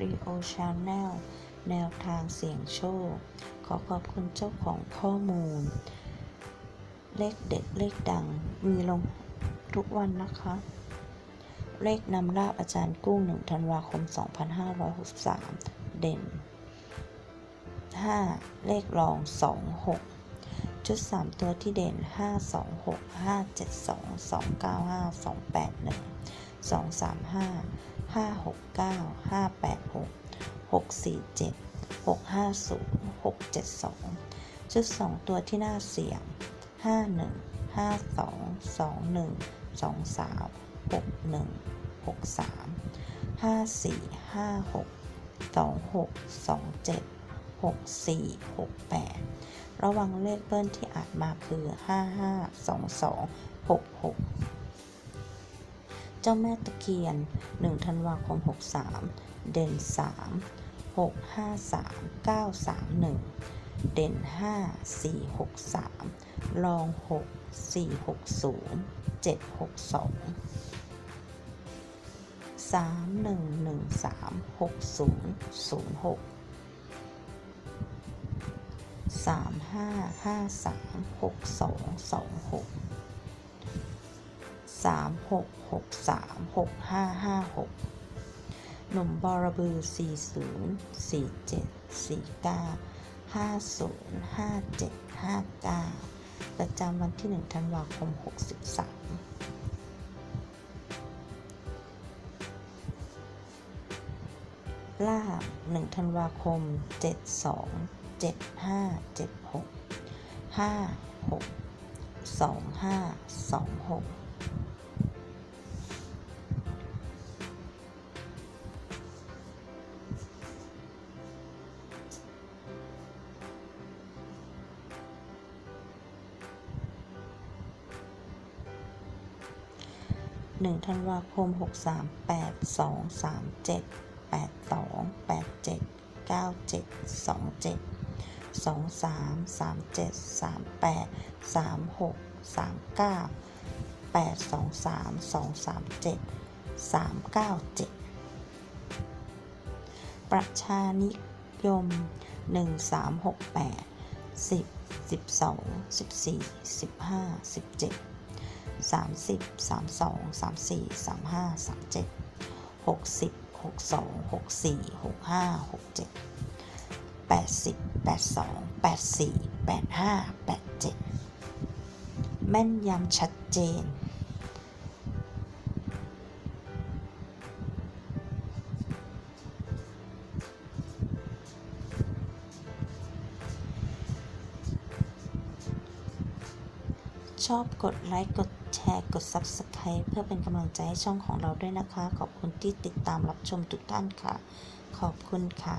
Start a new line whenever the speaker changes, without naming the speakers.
Rio Channel แนวทางเสี่ยงโชค ขอขอบคุณเจ้าของข้อมูล เลขเด็ดเลขดังมีลงทุกวันนะคะ เลขนำลาบอาจารย์กุ้ง1ธันวาคม 2563 เด่น 5 เลขรอง 26 ชุด 3 ตัวที่เด่น 5 2 6 5 7 2 2 9 5 2 8 1 2 3 5 5 6 9 5 8 6 6 4 7 6 5 0 6 7 2 ชุด 2 ตัวที่น่าเสี่ยง 5 1 5 2 2 1 2 3 6 1 6 3 5 4 5 6 2 6 2 7 6 4 6 8 ระวังเลขเบิ้ลที่อาจมาคือ 5 5 2 2 6 6 เจ้าแม่ตะเคียน 1 ธันวาคม 63 เด่น 3 6 5 3 9 3 1 เด่น 5 4 6 3รอง 6 4 6 0 7 6 2 3 1 1 3 6 0 0 6 3 5 5 3 6 2 2 6 3 6 6 3 6 5 5 6 หนุ่มบอระบือ 40 47 49 50 57 59 ประจำวันที่ 1 ธันวาคม 63ล่า1ธันวาคม 72 75 76 56 25 26 1ธันวาคม 63 8 2 3 7 8 2 8 7 9 7 2 7 2 3 3 7 3 8 3 6 3 9 8 2 3 2 3 7 3 9 7 ประชานิยม 1368 10 12 14 15 17 หกแปดสิบสิบสองสิบสี่สิบห้าสิบเจ็ดสามสิบสามสองสามสี่สามห้าสามเจ็ดหกสิบหกสองหกสี่หกห้าหกเจ็ดแปดสิบแปดสองแปดสี่แปดห้าแปดเจ็ดแม่นยำชัดเจน ชอบกดไลค์กดแชร์กด Subscribe เพื่อเป็นกำลังใจให้ช่องของเราด้วยนะคะ ขอบคุณที่ติดตามรับชมทุกท่านค่ะ ขอบคุณค่ะ